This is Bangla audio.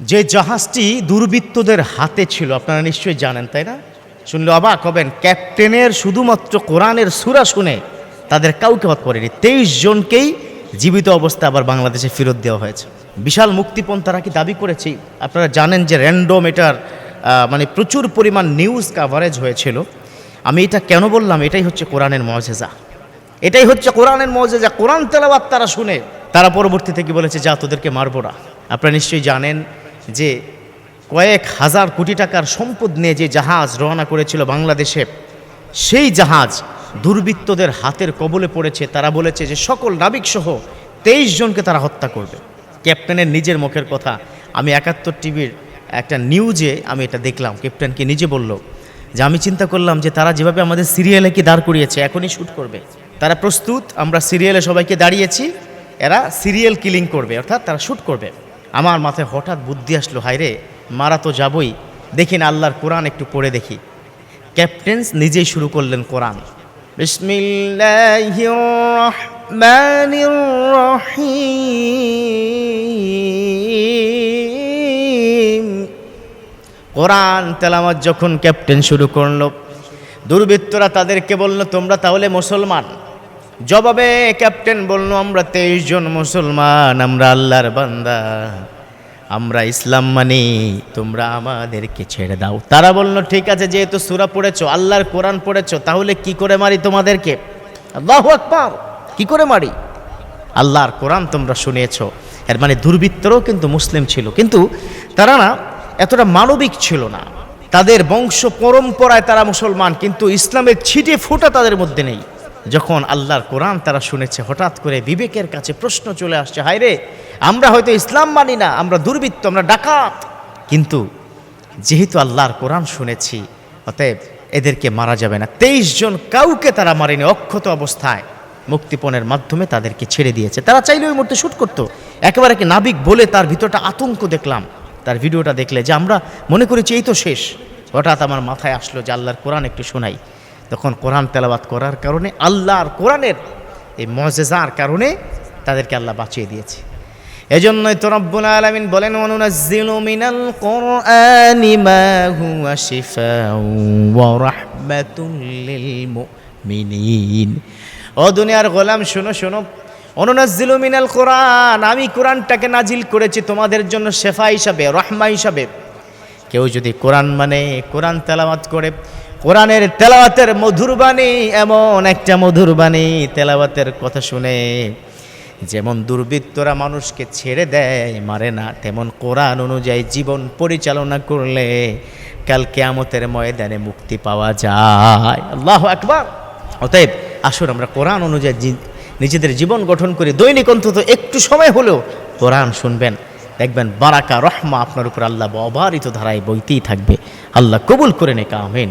যে জাহাজটি দুর্বৃত্তদের হাতে ছিল, আপনারা নিশ্চয়ই জানেন, তাই না? শুনলে অবাক হবেন, ক্যাপ্টেনের শুধুমাত্র কোরআনের সুরা শুনে তাদের কাউকে হত করেনি। তেইশ জনকেই জীবিত অবস্থা আবার বাংলাদেশে ফেরত দেওয়া হয়েছে। বিশাল মুক্তিপণ তারা কি দাবি করেছে? আপনারা জানেন যে র্যান্ডম এটার মানে প্রচুর পরিমাণ নিউজ কাভারেজ হয়েছিল। আমি এটা কেন বললাম? এটাই হচ্ছে কোরআনের মজেজা। এটাই হচ্ছে কোরআনের মজেজা। কোরআন তেলাবাত তারা শুনে, তারা পরবর্তীতে কি বলেছে? যা তোদেরকে মারবো না। আপনারা নিশ্চয়ই জানেন যে কয়েক হাজার কোটি টাকার সম্পদ নিয়ে যে জাহাজ রওনা করেছিল বাংলাদেশে, সেই জাহাজ দুর্বৃত্তদের হাতের কবলে পড়েছে। তারা বলেছে যে সকল নাবিকসহ তেইশ জনকে তারা হত্যা করবে। ক্যাপ্টেনের নিজের মুখের কথা। আমি একাত্তর টিভির একটা নিউজে আমি এটা দেখলাম। ক্যাপ্টেনকে নিজে বলল যে আমি চিন্তা করলাম যে তারা যেভাবে আমাদের সিরিয়ালে কি দাঁড় করিয়েছে, এখনই শ্যুট করবে। তারা প্রস্তুত, আমরা সিরিয়ালে সবাইকে দাঁড়িয়েছি, এরা সিরিয়াল কিলিং করবে, অর্থাৎ তারা শ্যুট করবে। আমার মাথায় হঠাৎ বুদ্ধি আসলো হায়রে মারা তো যাবই। দেখি না, আল্লাহর কোরআন একটু পড়ে দেখি। ক্যাপ্টেন্স নিজেই শুরু করলেন কোরআন। কোরআন তেলামত যখন ক্যাপ্টেন শুরু করল, দুর্বৃত্তরা তাদেরকে বলল, তোমরা তাহলে মুসলমান? জবাবে, ক্যাপ্টেন, বলল, আমরা তেইশ জন মুসলমান, আমরা আল্লাহর বান্দা। আমরা ইসলাম মানি, তোমরা আমাদেরকে ছেড়ে দাও। তারা বলল, ঠিক আছে, যেহেতু সুরা পড়েছো, আল্লাহর কোরআন পড়েছো, তাহলে কি করে মারি তোমাদেরকে? আল্লাহু আকবার, কি করে মারি? আল্লাহর কোরআন তোমরা শুনিয়েছ এর মানে দুর্বৃত্তরাও কিন্তু মুসলিম ছিল, কিন্তু তারা না এতটা মানবিক ছিল না। তাদের বংশ পরম্পরায় তারা মুসলমান, কিন্তু ইসলামের ছিটে ফোঁটা তাদের মধ্যে নেই। যখন আল্লাহর কোরআন তারা শুনেছে, হঠাৎ করে বিবেকের কাছে প্রশ্ন চলে আসছে, হায় রে, আমরা হয়তো ইসলাম মানি না, আমরা দুর্বৃত্ত, আমরা ডাকাত। কিন্তু যেহেতু আল্লাহর কোরআন শুনেছি, অতএব এদেরকে মারা যাবে না। তেইশ জন কাউকে তারা মারেনি, অক্ষত অবস্থায়। মুক্তিপণের মাধ্যমে তাদেরকে ছেড়ে দিয়েছে। তারা চাইলে ওই মুহূর্তে শ্যুট করতো। একেবারে কি নাবিক বলে তার ভিতরটা আতঙ্ক দেখলাম। তার ভিডিওটা দেখলে যে আমরা মনে করেছি, এই তো শেষ। হঠাৎ আমার মাথায় আসলো যে আল্লাহর কোরআন একটু শোনাই। তখন কোরআন তেলাবাত করার কারণে, আল্লাহর কোরআনের এই মজেজার কারণে তাদেরকে আল্লাহ বাঁচিয়ে দিয়েছে। এজন্যই তো রব্বুল আলামিন বলেন অনুনাজ্জিলু মিনাল কোরআনি মা হুয়া শিফাউ ওয়া রাহমাতুল মুমিনিন ও দুনিয়ার গোলাম, শোনো শোনো। অনুনাজ্জিলু মিনাল কোরআন, আমি কোরআনটাকে নাজিল করেছি তোমাদের জন্য শেফা হিসাবে, রহমা হিসাবে। কেউ যদি কোরআন মানে কোরআন তেলাওয়াত করে কোরআনের তেলাওয়াতের মধুর বাণী, এমন একটা মধুর বাণী তেলাওয়াতের কথা শুনে যেমন দুর্বৃত্তরা মানুষকে ছেড়ে দেয়, মারে না, তেমন কোরআন অনুযায়ী জীবন পরিচালনা করলে কাল কেয়ামতের ময়দানে মুক্তি পাওয়া যায়। আল্লাহ আকবার। অতএব আসুন আমরা কোরআন অনুযায়ী নিজেদের জীবন গঠন করি। দৈনিক অন্তত একটু সময় হলেও কোরআন শুনবেন। দেখবেন বারাকা রহমা আপনার উপর আল্লাহ অবারিত ধারায় বইতেই থাকবে। আল্লাহ কবুল করে নে আমিন।